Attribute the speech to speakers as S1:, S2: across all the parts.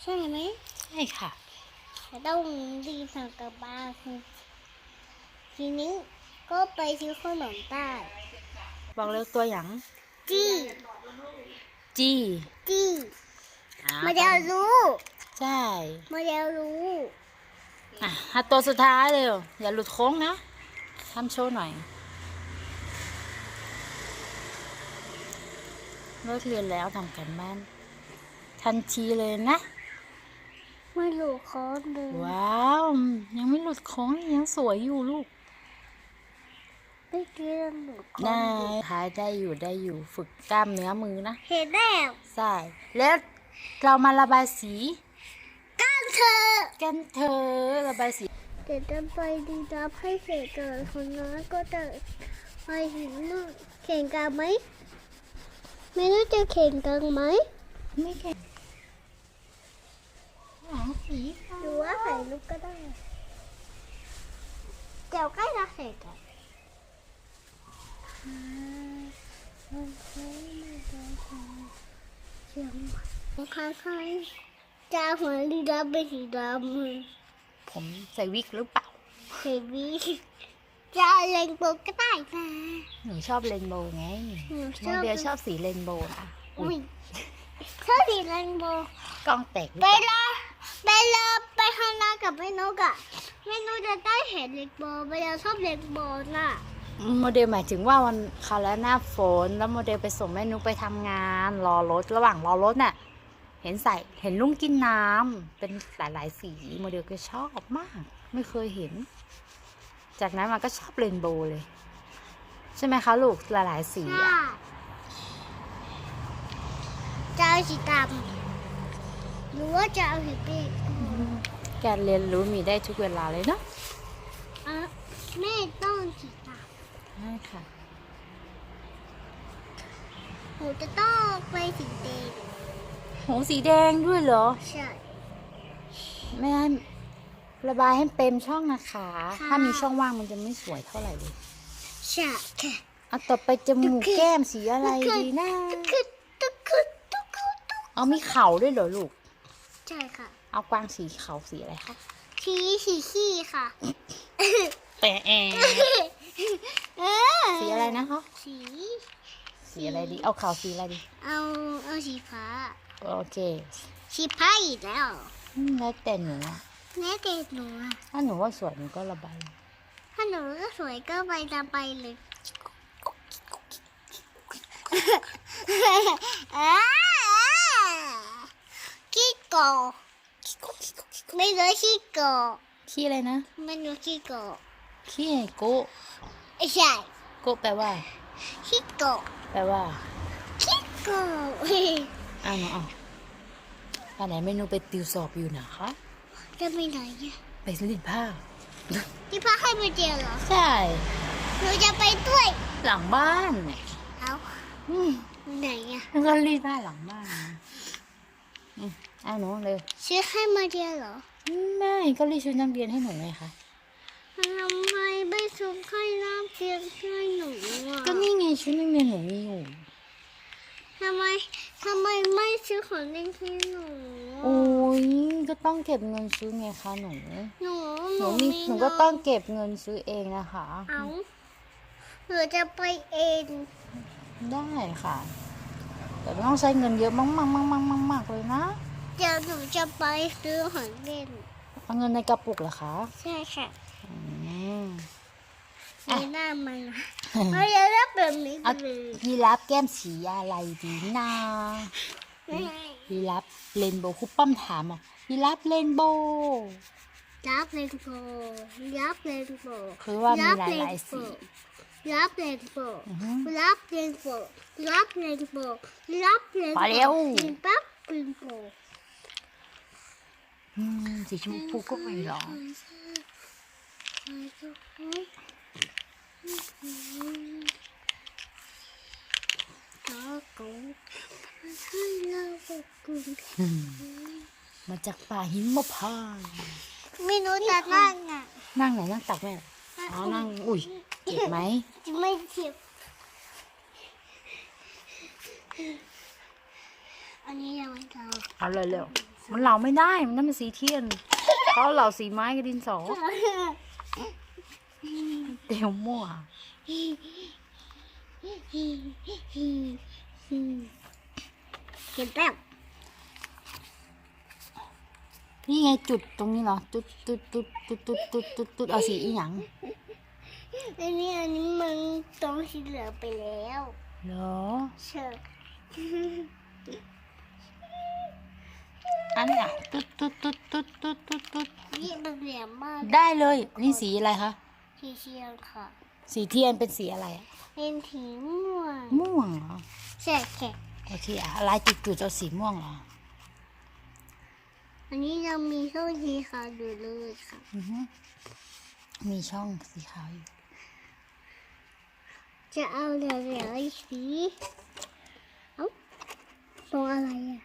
S1: ใช่ไหม
S2: ใช่ค่ะ
S1: จะต้องรีบสั่งกลับบ้านทีนี้ก็ไปซื้อขนมใต้
S2: บอกเร็วตัวอย่าง
S1: จี้
S2: จี
S1: จี้
S2: อ่า
S1: มาเดี๋ยวรู้
S2: ใช่
S1: มาเดี๋ยวรู้
S2: อะหาตัวสุดท้ายเร็วอย่าหลุดโค้งนะทำโชว์หน่อยเลิกเรียนแล้วทำกันบ้าน ทันทีเลยนะ
S1: ไม่รู้คอนเลย
S2: ว้าว ยังไม่หลุดโค้งยังสวยอยู่ลูก
S1: ไม่เกี่ยวหนูคอ
S2: ได้
S1: น
S2: ท้ายได้อยู่ได้อยู่ฝึกกล้ามเนื้อมือนะ
S1: เห็นแล้ว
S2: ใช่แล้วเรามาระบายสี
S1: กันเธอ
S2: กันเธอะระบายสี
S1: เดี๋ยวจะไปดีดับให้เสร็จก่อนคนนั้นก็จะไปหินนู่นแข่งกันไหมไม่รู้จะแข่งกันไหม
S2: ไม่แข็ง หางสี
S1: หรือว่าถ่ายรูปก็ได้เดี๋ยวใกล้จะเสร็จแล้วเชียงใหม่ใครๆจะหัวดีดับเป็นสีดำ
S2: ผมใส่วิกหรือเปล่า
S1: เฮวีจะเล็งโปก็ได้นะ
S2: หนูชอบเรนโบว์ไง
S1: หนูช
S2: โม
S1: อบ
S2: เดลชอบสีเรนโบว์นะ
S1: อุ้ยชอบสีเรนโบว์
S2: กล้องแตกหรือ
S1: ไป
S2: เปล่า
S1: ละ ไปละไปข้างหน้ากับแม่นกอะแม่นกจะได้เห็นเรนโบว์ไปเราชอบเรนโบว์น่ะ
S2: โมเดลหมายถึงว่าวันคราวแล้วหน้าฝนแล้วโมเดลไปส่งแม่นุกไปทำงาน รอรถระหว่างรอรถน่ะ เห็นใส่เห็นลุงกินน้ำเป็นหลายๆสีโมเดลก็ชอบมาก ไม่เคยเห็น จากนั้นมาก็ชอบเรนโบว์เลย ใช่ไหมคะลูกหลายๆสี
S1: ค่ะ
S2: อะ
S1: จะเอาสีดำ หรือว่าจะเอาสีเบจ
S2: การเรียนรู้มีได้ทุกเวลาเลยเนาะ
S1: อะแม่ต้องสีด
S2: ใช่ค่ะำ
S1: หนูจะต้องไปสีแดง
S2: โหสีแดงด้วยเหรอ
S1: ใช่
S2: ไม่ให้ระบายให้เต็มช่องนะคะ
S1: ค่ะ
S2: ถ้ามีช่องว่างมันจะไม่สวยเท่าไหร่เลย
S1: ใช่ค่ะ
S2: เอาต่อไปจมูกแก้มสีอะไรดีนะ
S1: ตึกขึ้นตึกขึ้นตึกขึ้นตึก
S2: เอามีเข่าด้วยเหรอลูก
S1: ใช่ค่ะ
S2: เอากวางสีเข่าสีอะไรคะ
S1: สีสีขี้ค่ะ
S2: แปะแอ
S1: เออ
S2: สีอะไรนะคะ
S1: สี
S2: สีอะไรดี เอาเข่าสีอะไรดี
S1: เอาเอาสีฟ้า
S2: โอเค
S1: สีฟ้าอีกแล้ว
S2: อืมแล้วแต่หนูอะ
S1: แม่เด็กหนูอะ
S2: ถ้าหนูว่าสวยหนูก็ระบาย
S1: ถ้าหนูก็สวยก็ไปตามไปเลยอ่า ขี้โกะไม่รู้ขี้โกะ
S2: ขี้อะไรนะ
S1: ไม่รู้ขี้โกะ
S2: ขี้ไงโกะ
S1: ไม่ใช่
S2: โกะแปลว่า
S1: ขี้โกะ
S2: แปลว่า
S1: ขี้โกะ
S2: อ้าวหนูเอาอันไหนเมนูไปติวสอบอยู่นะคะ
S1: จะไปไหนเนี่ย
S2: ไปเล่นผ้า
S1: ที่พักให้ไปเจอเหรอ
S2: ใช่
S1: หนูจะไปด้วย
S2: หลังบ้านเนี่ย
S1: เอา
S2: อืม
S1: ไหนอะ
S2: แล้วก็รีดผ้าหลังบ้านนะอืม เอาหนูเลย
S1: ซื้อให้มาเดียวเหรอ
S2: ไม่ก็รีดชุดนักเรียนให้หนูไงคะ
S1: ทำไมไม่ซื้อให้น้ำเพียงให้หนูอะ
S2: ก็นี่ไงชุดนักเรียนหนูมีอยู่
S1: ทำไมทำไมไม่ซื้อของเล่นให้หนูอะ
S2: โอ้ยก็ต้องเก็บเงินซื้อไงคะหนู
S1: หนู
S2: หนูมีหนูก็ต้องเก็บเงินซื้อเองนะคะ
S1: เอาหนูจะไปเอง
S2: ได้ค่ะ แต่ต้องใช้เงินเยอะมากมากมากมากมากมากเลยนะ
S1: เดี๋ยวหนูจะไปซื้อของเล่น
S2: เอาเงินในกระปุกเหรอคะ
S1: ใช่ค่ะ
S2: อืม
S1: มีหน้ามันนะเราจะรับแบบนี้
S2: เอา
S1: เลย
S2: ยีราฟแก้มสีอะไรดีนะยีราฟเรนโบว์ครูป้อมถามอะยีราฟเรนโบว์
S1: รับเลนโบรับเลนโบ
S2: คือว่ามีหลายหลายๆสี
S1: รับเลนโบ
S2: อือฮึ
S1: รับเลนโบรับเลนโบรับเลนโบ
S2: พอแล้ว
S1: กินปั๊บเลนโบ
S2: อืมสีชมพูก็ไม่หรอกอืมมาจากป่าหิมพานต์
S1: ไม่รู้จะนั่งอะ
S2: นั่งไหนนั่งตักแม่เหรออ๋อนั่ง อุ้ย เจ็บไหม
S1: ไม่เจ็บ อันนี้ยังไม่เท่า
S2: เอาเลยเร็วมันเหลาไม่ได้มันต้องเป็นสีเทียนเขาเหลาสีไม้กับดินสอเดี๋ยวมั่ว
S1: เก็บแป๊บ
S2: นี่ไงจุดตรงนี้เหรอจุดจุดจุดจุดจุดจุดจุดเอาสีอีหยัง
S1: อันนี้อันนี้มันตรงสีเหลืองไปแล้ว
S2: เหรอ
S1: เชิญ
S2: อันเนี้ยจุดจุดจุดจุดจุดจุดจุด
S1: นี่มันเหลืองมาก
S2: ได้เลย นี่สีอะไรคะ
S1: สีเชียงค่ะ
S2: สีเทียนเป็นสีอะไรอะ
S1: เป็นสีม่วง
S2: ม่วงเหรอ
S1: ใช่แค่
S2: โอเคอะลายจุดจุดเอาสีม่วงเหรอ
S1: อันนี้ยังมีโซ่สีขาวอยู่เลยค่ะ
S2: อือฮึมีช่องสีขาวอยู่
S1: จะเอาเหลืองๆอีกสีเอ้าตรงอะไรอะ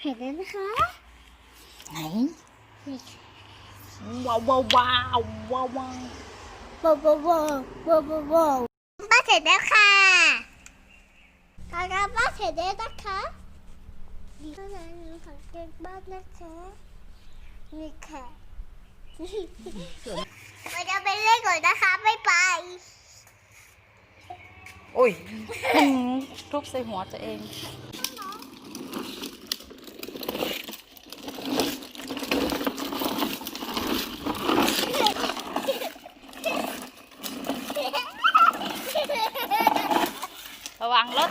S1: เห็นแล้วนะคะ
S2: ไหน
S1: นี่ค่ะ
S2: ว้าวว้าวว้าวว้าวว้าว
S1: ว้าวว้าวว้าวว้าวว้าวบ้านเสร็จแล้วค่ะทางการบ้านเสร็จแล้วนะคะดีเท่านั้นหนูสังเกตบ้านนะคะนี่ค่ะ เราจะไปเล่นก่อนนะคะบ๊ายบาย
S2: โอ้ย ทุบใส่หัวตัวเอง ระวังรถ